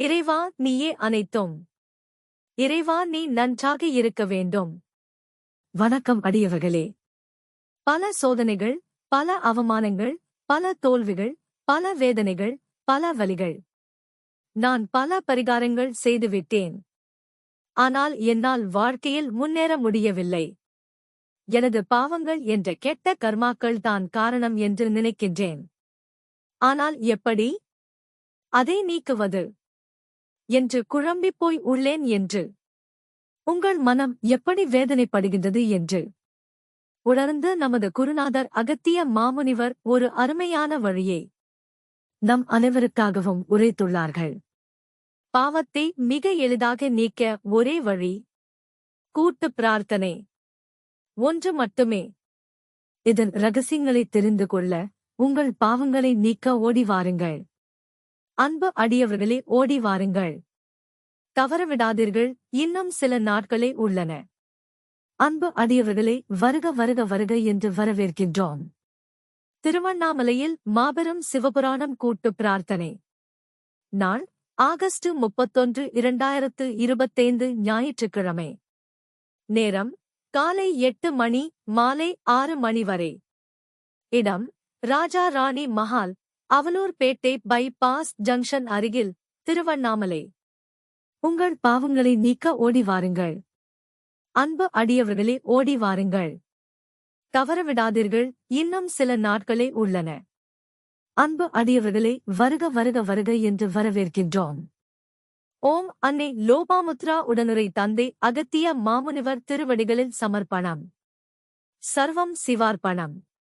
இறைவா நீயே அனைத்தும். இறைவா நீ நன்றாக இருக்க வேண்டும். வணக்கம் அடியவர்களே. பல சோதனைகள் பல அவமானங்கள் பல தோல்விகள் பல வேதனைகள் பல வலிகள் நான் பல பரிகாரங்கள் செய்துவிட்டேன் ஆனால் என்னால் வாழ்க்கையில் முன்னேற முடியவில்லை. எனது பாவங்கள் என்ற கெட்ட கர்மாக்கள் தான் காரணம் என்று நினைக்கின்றேன். ஆனால் எப்படி? அதை நீக்குவது. என்று குழம்பிப் போய் உள்ளேன் என்று. உங்கள் மனம் எப்படி வேதனைப்படுகின்றது என்று. உணர்ந்து நமது குருநாதர் அகத்திய மாமுனிவர் ஒரு அருமையான வழியை நம் அனைவருக்காகவும் உரைத்துள்ளார்கள். பாவத்தை மிக எளிதாக நீக்க ஒரே வழி கூட்டு பிரார்த்தனை. ஒன்று மட்டுமே. இதன் ரகசியங்களை தெரிந்து கொள்ள உங்கள் பாவங்களை நீக்க ஓடி வாருங்கள். அன்பு அடியவர்களே ஓடி வாருங்கள். தவறவிடாதீர்கள் இன்னும் சில நாட்களே உள்ளன. அன்பு அடியவர்களே வருக வருக வருக என்று வரவேற்கின்றோம். திருவண்ணாமலையில் மாபெரும் சிவபுராணம் கூட்டு பிரார்த்தனை. நாள் ஆகஸ்ட் முப்பத்தொன்று இரண்டாயிரத்து இருபத்தைந்து ஞாயிற்றுக்கிழமை. நேரம் காலை எட்டு மணி மாலை ஆறு மணி வரை. இடம் Raja Rani Mahal Avalurpettai bypass junction அருகில் திருவண்ணாமலை. உங்கள் பாவங்களை நீக்க ஓடி வாருங்கள். அன்பு அடியவர்களே ஓடி வாருங்கள். தவறவிடாதீர்கள் இன்னும் சில நாட்களே உள்ளன. அன்பு அடியவர்களே வருக வருக வருக என்று வரவேற்கின்றோம். ஓம் அன்னை லோபாமுத்ரா உடனுரை தந்தை அகத்திய மாமுனிவர் திருவடிகளில் சமர்ப்பணம். சர்வம் சிவார்ப்பணம்.